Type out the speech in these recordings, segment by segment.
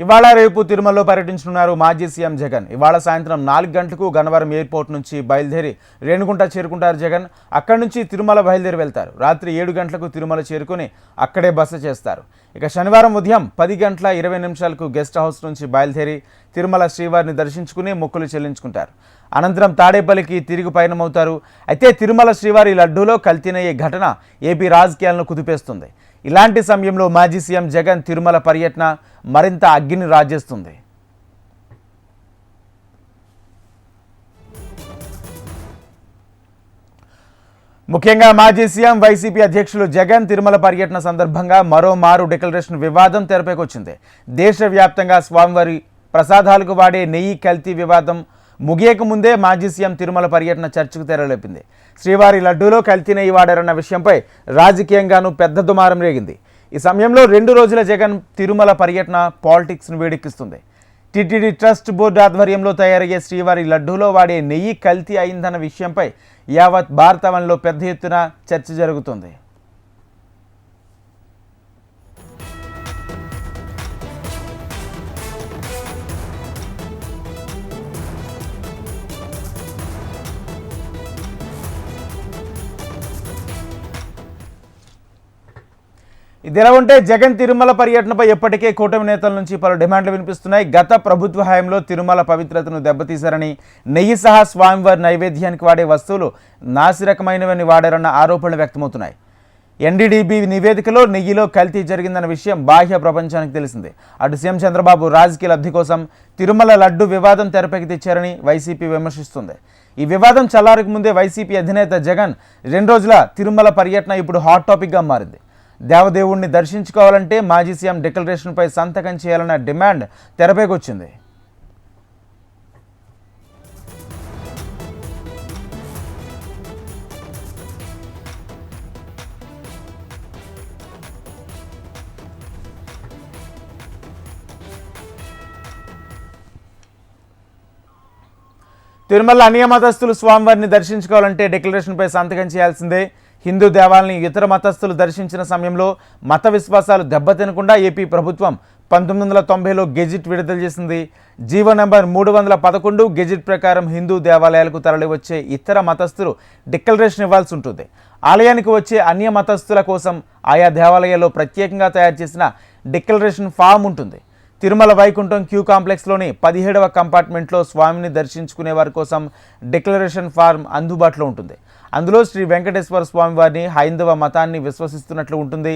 ఇవాళ రేపు తిరుమలలో పర్యటించనున్నారు మాజీ సీఎం జగన్. ఇవాళ సాయంత్రం నాలుగు గంటలకు గన్నవరం ఎయిర్పోర్ట్ నుంచి బయలుదేరి రేణుగుంట చేరుకుంటారు జగన్. అక్కడి నుంచి తిరుమల బయలుదేరి వెళ్తారు. రాత్రి ఏడు గంటలకు తిరుమల చేరుకుని అక్కడే బస చేస్తారు. ఇక శనివారం ఉదయం పది గంటల ఇరవై నిమిషాలకు గెస్ట్ హౌస్ నుంచి బయలుదేరి తిరుమల శ్రీవారిని దర్శించుకుని మొక్కులు చెల్లించుకుంటారు. అనంతరం తాడేపల్లికి తిరిగి పయనమవుతారు. అయితే తిరుమల శ్రీవారి లడ్డూలో కల్తీనయ్యే ఘటన ఏపీ రాజకీయాలను కుదిపేస్తుంది. ఇలాంటి సమయంలో మాజీ సీఎం జగన్ తిరుమల పర్యటన మరింత అగ్గిని రాజేస్తుంది. ముఖ్యంగా మాజీ సీఎం వైసీపీ అధ్యక్షులు జగన్ తిరుమల పర్యటన సందర్భంగా మరో మారు డిక్లరేషన్ వివాదం తెరపైకొచ్చింది. దేశవ్యాప్తంగా స్వామివారి ప్రసాదాలకు వాడే నెయ్యి కల్తీ వివాదం ముగియకముందే మాజీ సీఎం తిరుమల పర్యటన చర్చకు తెరలేపింది. శ్రీవారి లడ్డూలో కల్తీ నెయ్యి వాడారన్న విషయంపై రాజకీయంగానూ పెద్ద దుమారం రేగింది. ఈ సమయంలో రెండు రోజుల జగన్ తిరుమల పర్యటన పాలిటిక్స్ను వేడెక్కిస్తుంది. టిటిడి ట్రస్ట్ బోర్డు ఆధ్వర్యంలో తయారయ్యే శ్రీవారి లడ్డూలో వాడే నెయ్యి కల్తీ అయిందన్న విషయంపై యావత్ భారతవన్లో పెద్ద ఎత్తున చర్చ జరుగుతుంది. ఇదిలా ఉంటే జగన్ తిరుమల పర్యటనపై ఎప్పటికే కూటమి నేతల నుంచి పలు డిమాండ్లు వినిపిస్తున్నాయి. గత ప్రభుత్వ హయాంలో తిరుమల పవిత్రతను దెబ్బతీశారని నెయ్యి సహా స్వామివారి నైవేద్యానికి వాడే వస్తువులు నాసిరకమైనవని వాడారన్న ఆరోపణలు వ్యక్తమవుతున్నాయి. ఎన్డీడీబీ నివేదికలో నెయ్యిలో కల్తీ జరిగిందన్న విషయం బాహ్య ప్రపంచానికి తెలిసిందే. అటు సీఎం చంద్రబాబు రాజకీయ లబ్ధి కోసం తిరుమల లడ్డు వివాదం తెరపైకి తెచ్చారని వైసీపీ విమర్శిస్తుంది. ఈ వివాదం చల్లారకు ముందే వైసీపీ అధినేత జగన్ రెండు రోజుల తిరుమల పర్యటన ఇప్పుడు హాట్ టాపిక్గా మారింది. దేవదేవుణ్ణి దర్శించుకోవాలంటే మాజీ సీఎం డిక్లరేషన్పై సంతకం చేయాలన్న డిమాండ్ తెరపైకొచ్చింది తిరుమల అన్యమతస్తులు స్వామివారిని దర్శించుకోవాలంటే డిక్లరేషన్పై సంతకం చేయాల్సిందే. హిందూ దేవాలని ఇతర మతస్థులు దర్శించిన సమయంలో మత విశ్వాసాలు దెబ్బతినకుండా ఏపీ ప్రభుత్వం పంతొమ్మిది వందల తొంభైలో గెజిట్ విడుదల చేసింది. జీవో నెంబర్ మూడు వందల పదకొండు గెజిట్ ప్రకారం హిందూ దేవాలయాలకు తరలివచ్చే ఇతర మతస్థులు డిక్లరేషన్ ఇవ్వాల్సి ఉంటుంది. ఆలయానికి వచ్చే అన్య మతస్థుల కోసం ఆయా దేవాలయాల్లో ప్రత్యేకంగా తయారు చేసిన డిక్లరేషన్ ఫామ్ ఉంటుంది. తిరుమల వైకుంఠం క్యూ కాంప్లెక్స్లోని పదిహేడవ కంపార్ట్మెంట్లో స్వామిని దర్శించుకునే వారి కోసం డిక్లరేషన్ ఫార్మ్ అందుబాటులో ఉంటుంది. అందులో శ్రీ వెంకటేశ్వర స్వామి వారిని హైందవ మతాన్ని విశ్వసిస్తున్నట్లు ఉంటుంది.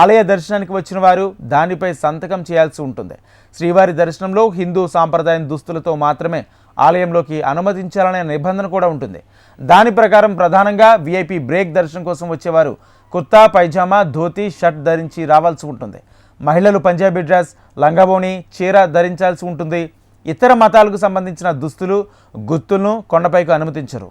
ఆలయ దర్శనానికి వచ్చిన వారు దానిపై సంతకం చేయాల్సి ఉంటుంది. శ్రీవారి దర్శనంలో హిందూ సాంప్రదాయం దుస్తులతో మాత్రమే ఆలయంలోకి అనుమతించాలనే నిబంధన కూడా ఉంటుంది. దాని ప్రకారం ప్రధానంగా వీఐపీ బ్రేక్ దర్శనం కోసం వచ్చేవారు కుర్తా పైజామా ధోతి షర్ట్ ధరించి రావాల్సి ఉంటుంది. మహిళలు పంజాబీ డ్రెస్ లంగాబోని చీర ధరించాల్సి ఉంటుంది. ఇతర మతాలకు సంబంధించిన దుస్తులు గుర్తులను కొండపైకి అనుమతించరు.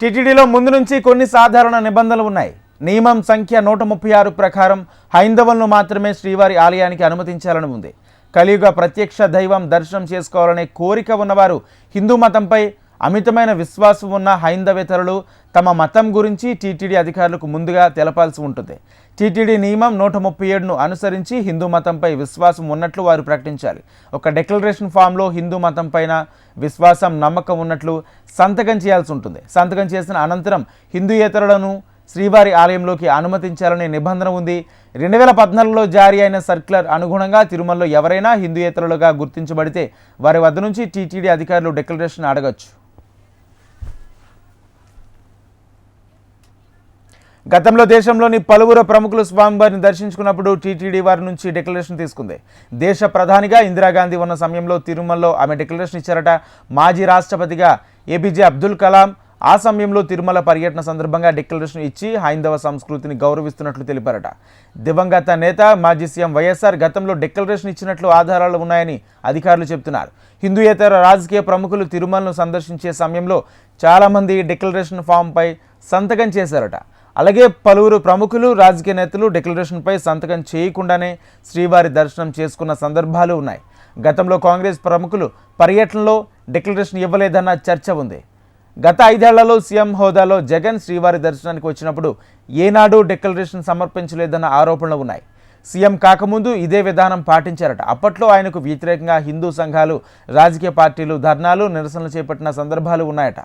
టీటీడీలో ముందు నుంచి కొన్ని సాధారణ నిబంధనలు ఉన్నాయి. నియమం సంఖ్య నూట ముప్పై ఆరు ప్రకారం హైందవులను మాత్రమే శ్రీవారి ఆలయానికి అనుమతించాలని ఉంది. కలియుగ ప్రత్యక్ష దైవం దర్శనం చేసుకోవాలనే కోరిక ఉన్నవారు హిందూ మతంపై అమితమైన విశ్వాసం ఉన్న హైందవేతరులు తమ మతం గురించి టీటీడీ అధికారులకు ముందుగా తెలపాల్సి ఉంటుంది. టీటీడీ నియమం నూట ముప్పై ఏడును అనుసరించి హిందూ మతంపై విశ్వాసం ఉన్నట్లు వారు ప్రకటించాలి ఒక డిక్లరేషన్ ఫామ్లో హిందూ మతం పైన విశ్వాసం నమ్మకం ఉన్నట్లు సంతకం చేయాల్సి ఉంటుంది. సంతకం చేసిన అనంతరం హిందూయేతరులను శ్రీవారి ఆలయంలోకి అనుమతించాలనే నిబంధన ఉంది. రెండు వేల పద్నాలుగులో జారీ అయిన సర్క్యులర్ అనుగుణంగా తిరుమలలో ఎవరైనా హిందూయేతరులుగా గుర్తించబడితే వారి వద్ద నుంచి టీటీడీ అధికారులు డిక్లరేషన్ అడగచ్చు. గతంలో దేశంలోని పలువురు ప్రముఖులు స్వామివారిని దర్శించుకున్నప్పుడు టీటీడీ వారి నుంచి డిక్లరేషన్ తీసుకుంది. దేశ ప్రధానిగా ఇందిరాగాంధీ ఉన్న సమయంలో తిరుమలలో ఆమె డిక్లరేషన్ ఇచ్చారట. మాజీ రాష్ట్రపతిగా ఏపీజే అబ్దుల్ కలాం ఆ సమయంలో తిరుమల పర్యటన సందర్భంగా డిక్లరేషన్ ఇచ్చి హైందవ సంస్కృతిని గౌరవిస్తున్నట్లు తెలిపారట. దివంగత నేత మాజీ సీఎం వైఎస్ఆర్ గతంలో డిక్లరేషన్ ఇచ్చినట్లు ఆధారాలు ఉన్నాయని అధికారులు చెబుతున్నారు. హిందూయేతర రాజకీయ ప్రముఖులు తిరుమలను సందర్శించే సమయంలో చాలామంది డిక్లరేషన్ ఫామ్పై సంతకం చేశారట. అలాగే పలువురు ప్రముఖులు రాజకీయ నేతలు డిక్లరేషన్పై సంతకం చేయకుండానే శ్రీవారి దర్శనం చేసుకున్న సందర్భాలు ఉన్నాయి. గతంలో కాంగ్రెస్ ప్రముఖులు పర్యటనలో డిక్లరేషన్ ఇవ్వలేదన్న చర్చ ఉంది. గత ఐదేళ్ళలో సీఎం హోదాలో జగన్ శ్రీవారి దర్శనానికి వచ్చినప్పుడు ఏనాడు డిక్లరేషన్ సమర్పించలేదన్న ఆరోపణలు ఉన్నాయి. సీఎం కాకముందు ఇదే విధానం పాటించారట. అప్పట్లో ఆయనకు వ్యతిరేకంగా హిందూ సంఘాలు రాజకీయ పార్టీలు ధర్నాలు నిరసనలు చేపట్టిన సందర్భాలు ఉన్నాయట.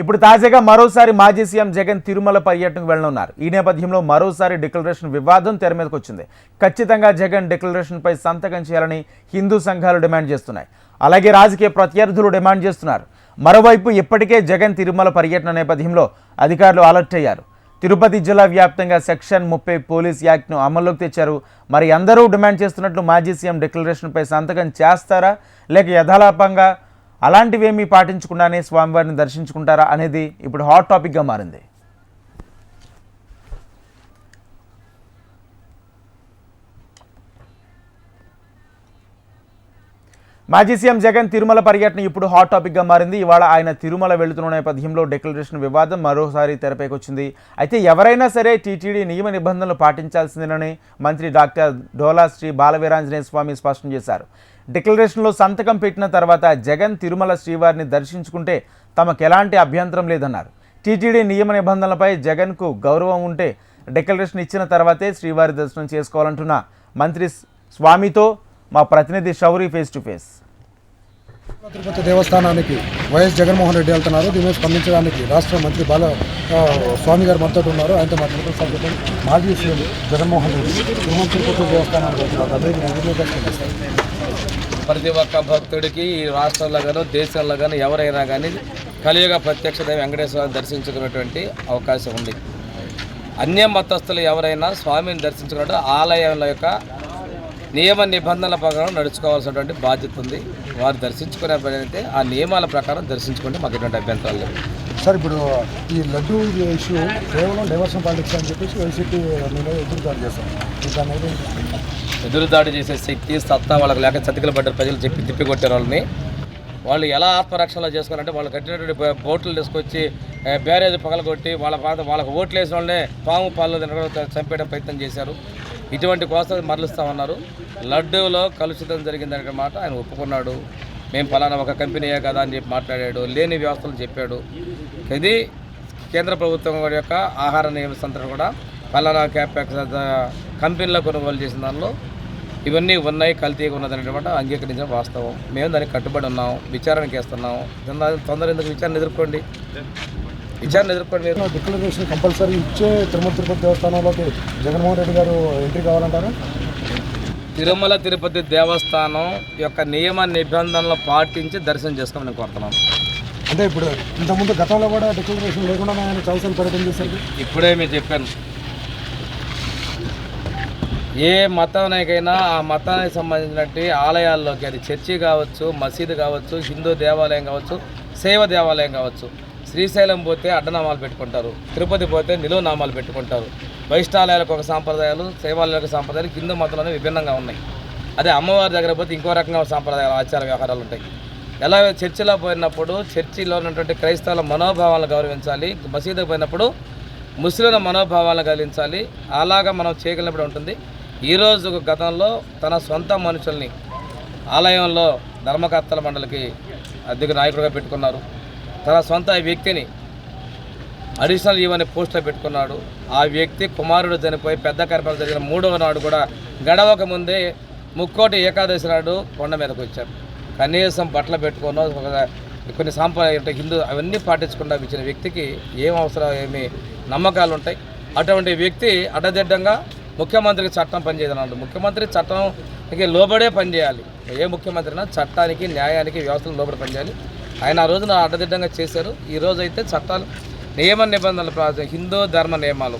ఇప్పుడు తాజాగా మరోసారి మాజీ సీఎం జగన్ తిరుమల పర్యటనకు వెళ్ళనున్నారు ఈ నేపథ్యంలో మరోసారి డిక్లరేషన్ వివాదం తెర మీదకు వచ్చింది. ఖచ్చితంగా జగన్ డిక్లరేషన్పై సంతకం చేయాలని హిందూ సంఘాలు డిమాండ్ చేస్తున్నాయి. అలాగే రాజకీయ ప్రత్యర్థులు డిమాండ్ చేస్తున్నారు. మరోవైపు ఇప్పటికే జగన్ తిరుమల పర్యటన నేపథ్యంలో అధికారులు అలర్ట్ అయ్యారు. తిరుపతి జిల్లా వ్యాప్తంగా సెక్షన్ ముప్పై పోలీస్ యాక్ట్ను అమల్లోకి తెచ్చారు. మరి అందరూ డిమాండ్ చేస్తున్నట్లు మాజీ సీఎం డిక్లరేషన్పై సంతకం చేస్తారా? లేక యథాలాపంగా అలాంటివేమీ పాటించకుండానే స్వామివారిని దర్శించుకుంటారా అనేది ఇప్పుడు హాట్ టాపిక్గా మారింది. మాజీ సీఎం జగన్ తిరుమల పర్యటన ఇప్పుడు హాట్ టాపిక్గా మారింది. ఇవాళ ఆయన తిరుమల వెళుతున్న నేపథ్యంలో డిక్లరేషన్ వివాదం మరోసారి తెరపైకి వచ్చింది అయితే ఎవరైనా సరే టీటీడీ నియమ నిబంధనలు పాటించాల్సిందేనని మంత్రి డాక్టర్ డోలా శ్రీ బాలవీరాంజనేయ స్వామి స్పష్టం చేశారు. డిక్లరేషన్లో సంతకం పెట్టిన తర్వాత జగన్ తిరుమల శ్రీవారిని దర్శించుకుంటే తమకు ఎలాంటి అభ్యంతరం లేదన్నారు. టీటీడీ నియమ నిబంధనలపై జగన్కు గౌరవం ఉంటే డిక్లరేషన్ ఇచ్చిన తర్వాతే శ్రీవారి దర్శనం చేసుకోవాలంటున్న మంత్రి స్వామితో మా ప్రతినిధి Shouri face to face Tirupati దేవస్థానానికి వైఎస్ జగన్మోహన్ రెడ్డి వెళ్తున్నారు. దీని మీద స్పందించడానికి రాష్ట్ర మంత్రి బాల స్వామి గారు మనతో ఉన్నారు. ఆయనతో మాట్లాడుతూ మాజీ సీఎం జగన్మోహన్ రెడ్డి తిరుమల తిరుపతి దేవస్థానానికి వెళ్తున్నారు. అదే ప్రతి ఒక్క భక్తుడికి ఈ రాష్ట్రంలో కానీ దేశంలో కానీ ఎవరైనా కానీ కలియుగ ప్రత్యక్ష దైవ వెంకటేశ్వరాన్ని దర్శించుకునేటువంటి అవకాశం ఉంది. అన్య మతస్థులు ఎవరైనా స్వామిని దర్శించుకున్నట్టు ఆలయాల యొక్క నియమ నిబంధనల ప్రకారం నడుచుకోవాల్సినటువంటి బాధ్యత ఉంది. వారు దర్శించుకునే పని అయితే ఆ నియమాల ప్రకారం దర్శించుకుంటే మాకు ఎటువంటి అభ్యంతరాలు లేవు. సార్ ఇప్పుడు ఈ లడ్డు ఇష్యూ కేవలం డైవర్షన్ పాలిటిక్స్ అని చెప్పేసి వైసీపీ నేను ఎదురుదాడి చేస్తాం దాని ఎదురుదాడి చేసే శక్తి సత్తా వాళ్ళకి లేక చతికిల పడ్డారు ప్రజలు చెప్పి తిప్పికొట్టారు వాళ్ళని. వాళ్ళు ఎలా ఆత్మరక్షణ చేసుకోవాలంటే వాళ్ళు కట్టినటువంటి బోట్లు తీసుకొచ్చి బ్యారేజ్ పగలగొట్టి వాళ్ళ పాత వాళ్ళకి ఓట్లు వేసిన వాళ్ళనే పాము పాలు తినడం చంపేయడం ప్రయత్నం చేశారు. ఇటువంటి కోసం మరలుస్తామన్నారు. లడ్డూలో కలుషితం జరిగిందనే మాట ఆయన ఒప్పుకున్నాడు. మేము ఫలానా ఒక కంపెనీయే కదా అని చెప్పి మాట్లాడాడు లేని వ్యవస్థలు చెప్పాడు. ఇది కేంద్ర ప్రభుత్వం యొక్క ఆహార నియమ సంస్థ కూడా ఫలానా క్యాప్యాక్స్ కంపెనీలో కొనుగోలు చేసిన దానిలో ఇవన్నీ ఉన్నాయి కల్తీగా ఉన్నదనేటువంటి అంగీకరించిన వాస్తవం. మేము దానికి కట్టుబడి ఉన్నాం విచారణకి వేస్తున్నాం. తొందర- ఎందుకు విచారణ ఎదుర్కోండి? విచారణ ఎదుర్కోండి డిక్లరేషన్ కంపల్సరీ ఇచ్చే తిరుమల తిరుపతి దేవస్థానంలోకి జగన్మోహన్ రెడ్డి గారు ఎంట్రీ కావాలంటారు? తిరుమల తిరుపతి దేవస్థానం యొక్క నియమ నిబంధనలు పాటించి దర్శనం చేసుకోమని నేను కోరుతున్నాను అంటే ఇప్పుడు ఇంతకుముందు గతంలో కూడా డిక్లరేషన్ లేకుండా ఆయన చౌసలు పర్యటన చేశారు ఇప్పుడే మీరు చెప్పాను. ఏ మతానికైనా ఆ మతానికి సంబంధించినటువంటి ఆలయాల్లోకి అది చర్చి కావచ్చు మసీదు కావచ్చు హిందూ దేవాలయం కావచ్చు శైవ దేవాలయం కావచ్చు శ్రీశైలం పోతే అడ్డనామాలు పెట్టుకుంటారు. తిరుపతి పోతే నిలువనామాలు పెట్టుకుంటారు. వైష్ణాలయాలకు ఒక సాంప్రదాయాలు శైవాలయాలకు సాంప్రదాయాలు హిందూ మతంలోనే విభిన్నంగా ఉన్నాయి. అదే అమ్మవారి దగ్గర పోతే ఇంకో రకంగా సాంప్రదాయాలు ఆచార వ్యవహారాలు ఉంటాయి. ఎలా చర్చిలో పోయినప్పుడు చర్చిలో ఉన్నటువంటి క్రైస్తవుల మనోభావాలను గౌరవించాలి. మసీదు పోయినప్పుడు ముస్లింల మనోభావాలను కలిగించాలి అలాగా మనం చేయగలిగినప్పుడు ఉంటుంది. ఈరోజు గతంలో తన సొంత మనుషుల్ని ఆలయంలో ధర్మకర్తల మండలికి అద్దెకు నాయకుడిగా పెట్టుకున్నారు. తన సొంత వ్యక్తిని అడిషనల్ ఈవని పోస్ట్లో పెట్టుకున్నాడు. ఆ వ్యక్తి కుమారుడు చనిపోయి పెద్ద కార్యక్రమం జరిగిన మూడవ నాడు కూడా గడవక ముందే ముక్కోటి ఏకాదశి నాడు కొండ మీదకి వచ్చారు కనీసం బట్టలు పెట్టుకోనో కొన్ని సాంప్రదాయ హిందూ అవన్నీ పాటించకుండా ఇచ్చిన వ్యక్తికి ఏం అవసరం ఏమి నమ్మకాలు ఉంటాయి. అటువంటి వ్యక్తి అడ్డదిడ్డంగా ముఖ్యమంత్రికి చట్టం పనిచేయదన్నాడు. ముఖ్యమంత్రి చట్టంకి లోబడే పనిచేయాలి ఏ ముఖ్యమంత్రి అయినా చట్టానికి న్యాయానికి వ్యవస్థలు లోబడి పనిచేయాలి ఆయన ఆ రోజున అడ్డదిడ్డంగా చేశారు. ఈ రోజు అయితే చట్టాలు నియమ నిబంధనలు ప్రాజెక్ట్ హిందూ ధర్మ నియమాలు.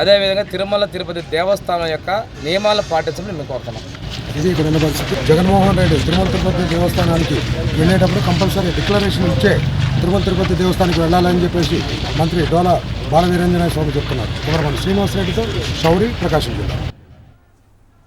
అదేవిధంగా తిరుమల తిరుపతి దేవస్థానం యొక్క నియమాలు పాటించమని మేము కోరుతున్నాం. ఇది ఇక్కడ ఉన్న పరిస్థితి. జగన్మోహన్ రెడ్డి తిరుమల తిరుపతి దేవస్థానానికి వెళ్ళేటప్పుడు కంపల్సరీ డిక్లరేషన్ ఇచ్చే తిరుమల తిరుపతి దేవస్థానానికి వెళ్ళాలని చెప్పేసి మంత్రి డోలా బాలవీరంజనాయ స్వామి చెప్తున్నారు. శ్రీనివాస్ శ్రీనివాసరెడ్డితో శౌరి ప్రకాశం జిల్లా.